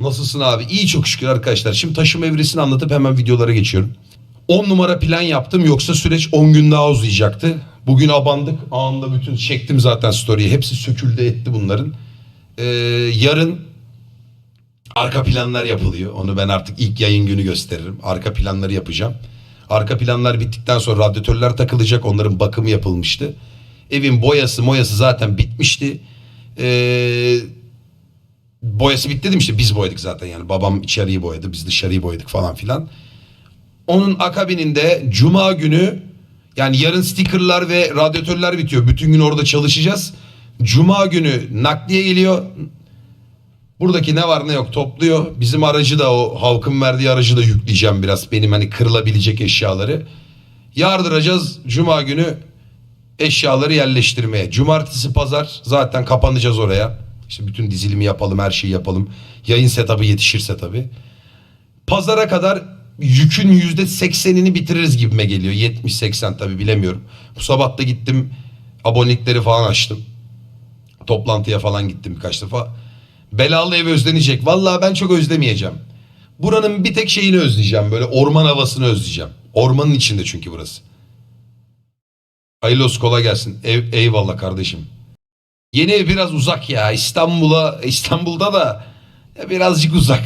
Nasılsın abi? İyi çok şükür arkadaşlar. Şimdi taşıma evresini anlatıp hemen videolara geçiyorum. 10 numara plan yaptım yoksa süreç 10 gün daha uzayacaktı. Bugün abandık. Anında bütün çektim zaten story'i. Hepsi söküldü etti bunların. Ee, yarın arka planlar yapılıyor. Onu ben artık ilk yayın günü gösteririm. Arka planları yapacağım. Arka planlar bittikten sonra radyatörler takılacak. Onların bakımı yapılmıştı. Evin boyası moyası zaten bitmişti. Ee, boyası bitti dedim işte biz boyadık zaten yani. Babam içeriği boyadı biz dışarıyı boyadık falan filan. Onun akabininde cuma günü yani yarın stickerlar ve radyatörler bitiyor. Bütün gün orada çalışacağız. Cuma günü nakliye geliyor. Buradaki ne var ne yok topluyor. Bizim aracı da o halkın verdiği aracı da yükleyeceğim biraz. Benim hani kırılabilecek eşyaları. Yardıracağız cuma günü eşyaları yerleştirmeye. Cumartesi pazar zaten kapanacağız oraya. İşte bütün dizilimi yapalım her şeyi yapalım. Yayın setup'ı yetişirse tabii. Pazara kadar yükün yüzde seksenini bitiririz gibime geliyor. 70-80 tabii bilemiyorum. Bu sabah da gittim abonelikleri falan açtım. Toplantıya falan gittim birkaç defa. Belalı ev özlenecek. Vallahi ben çok özlemeyeceğim. Buranın bir tek şeyini özleyeceğim. Böyle orman havasını özleyeceğim. Ormanın içinde çünkü burası. Hayırlı olsun kolay gelsin. Ev, eyvallah kardeşim. Yeni ev biraz uzak ya. İstanbul'a İstanbul'da da birazcık uzak.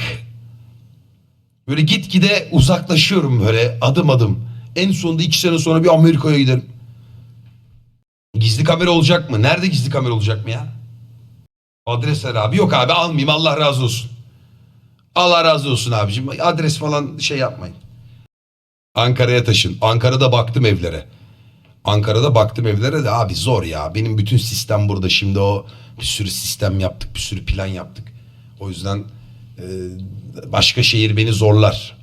Böyle gitgide uzaklaşıyorum böyle adım adım. En sonunda iki sene sonra bir Amerika'ya giderim. Gizli kamera olacak mı? Nerede gizli kamera olacak mı ya? Adres ver abi. Yok abi almayayım Allah razı olsun. Allah razı olsun abicim. Adres falan şey yapmayın. Ankara'ya taşın. Ankara'da baktım evlere. Ankara'da baktım evlere de abi zor ya. Benim bütün sistem burada. Şimdi o bir sürü sistem yaptık. Bir sürü plan yaptık. O yüzden e, başka şehir beni zorlar.